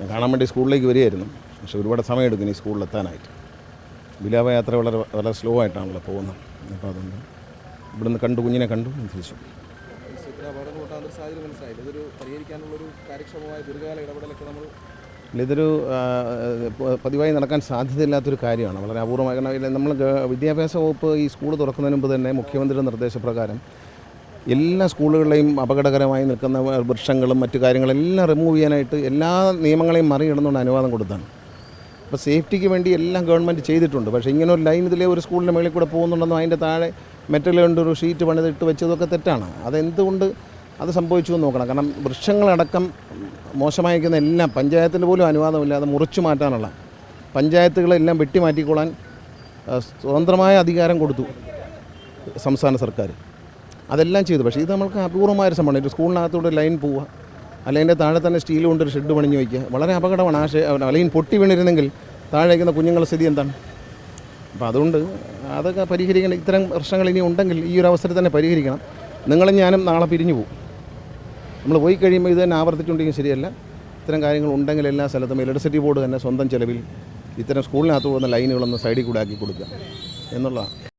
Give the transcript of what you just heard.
ഞാൻ കാണാൻ വേണ്ടി സ്കൂളിലേക്ക് വരികയായിരുന്നു. പക്ഷെ ഒരുപാട് സമയമെടുക്കും ഈ സ്കൂളിലെത്താനായിട്ട്. വിലാപയാത്ര വളരെ വളരെ സ്ലോ ആയിട്ടാണല്ലോ പോകുന്നത്. അപ്പോൾ അതുകൊണ്ട് ഇവിടുന്ന് കണ്ടു കുഞ്ഞിനെ കണ്ടു തിരിച്ചു. ഇതൊരു പതിവായി നടക്കാൻ സാധ്യതയില്ലാത്തൊരു കാര്യമാണ്. വളരെ അപൂർവമായി. കാരണം നമ്മൾ വിദ്യാഭ്യാസ വകുപ്പ് ഈ സ്കൂൾ തുറക്കുന്നതിന് മുമ്പ് തന്നെ മുഖ്യമന്ത്രിയുടെ നിർദ്ദേശപ്രകാരം എല്ലാ സ്കൂളുകളിലെയും അപകടകരമായി നിൽക്കുന്ന വൃക്ഷങ്ങളും മറ്റു കാര്യങ്ങളെല്ലാം റിമൂവ് ചെയ്യാനായിട്ട് എല്ലാ നിയമങ്ങളെയും മറികടന്നുകൊണ്ട് അനുവാദം കൊടുത്താണ്. അപ്പോൾ സേഫ്റ്റിക്ക് വേണ്ടി എല്ലാം ഗവൺമെന്റ് ചെയ്തിട്ടുണ്ട്. പക്ഷേ ഇങ്ങനെ ഒരു ലൈൻ ഇതിലെ ഒരു സ്കൂളിന്റെ മേളിൽ കൂടെ പോകുന്നുണ്ടെന്നും അതിന്റെ താഴെ മെറ്റൽ കൊണ്ട് ഒരു ഷീറ്റ് പണിതിട്ട് വെച്ചതൊക്കെ തെറ്റാണ്. അതെന്തുകൊണ്ട് അത് സംഭവിച്ചു എന്ന് നോക്കണം. കാരണം വൃക്ഷങ്ങളടക്കം മോശമായിരിക്കുന്ന എല്ലാം പഞ്ചായത്തിന്റെ പോലും അനുവാദമില്ലാതെ മുറിച്ചു മാറ്റാനുള്ള പഞ്ചായത്തുകളെല്ലാം വെട്ടിമാറ്റിക്കൊള്ളാൻ സ്വതന്ത്രമായ അധികാരം കൊടുത്തു സംസ്ഥാന സർക്കാർ അതെല്ലാം ചെയ്തു. പക്ഷേ ഇത് നമ്മൾക്ക് അപൂർവമായൊരു സംഭവമാണ്. ഒരു സ്കൂളിനകത്തൂടെ ലൈൻ പോവുക അല്ലെങ്കിൽ താഴെ തന്നെ സ്റ്റീൽ കൊണ്ടൊരു ഷെഡ് പണിഞ്ഞ് വയ്ക്കുക വളരെ അപകടമാണ്. ആ ഷെ ലൈൻ പൊട്ടി വീണിരുന്നെങ്കിൽ താഴെ വയ്ക്കുന്ന കുഞ്ഞുങ്ങളുടെ സ്ഥിതി എന്താണ്? അപ്പോൾ അതുകൊണ്ട് അതൊക്കെ പരിഹരിക്കണം ഇത്തരം പ്രശ്നങ്ങൾ ഇനി ഉണ്ടെങ്കിൽ ഈ ഒരു അവസരത്തിൽ തന്നെ പരിഹരിക്കണം. നിങ്ങളും ഞാനും നാളെ പിരിഞ്ഞു പോകും. നമ്മൾ പോയി കഴിയുമ്പോൾ ഇത് തന്നെ ആവർത്തിച്ചുകൊണ്ടെങ്കിൽ ശരിയല്ല. ഇത്തരം കാര്യങ്ങൾ ഉണ്ടെങ്കിൽ എല്ലാ സ്ഥലത്തും ഇലക്ട്രിസിറ്റി ബോർഡ് തന്നെ സ്വന്തം ചിലവിൽ ഇത്തരം സ്കൂളിനകത്ത് പോകുന്ന ലൈനുകളൊന്ന് സൈഡിൽ കൂടെ ആക്കി കൊടുക്കുക എന്നുള്ളതാണ്.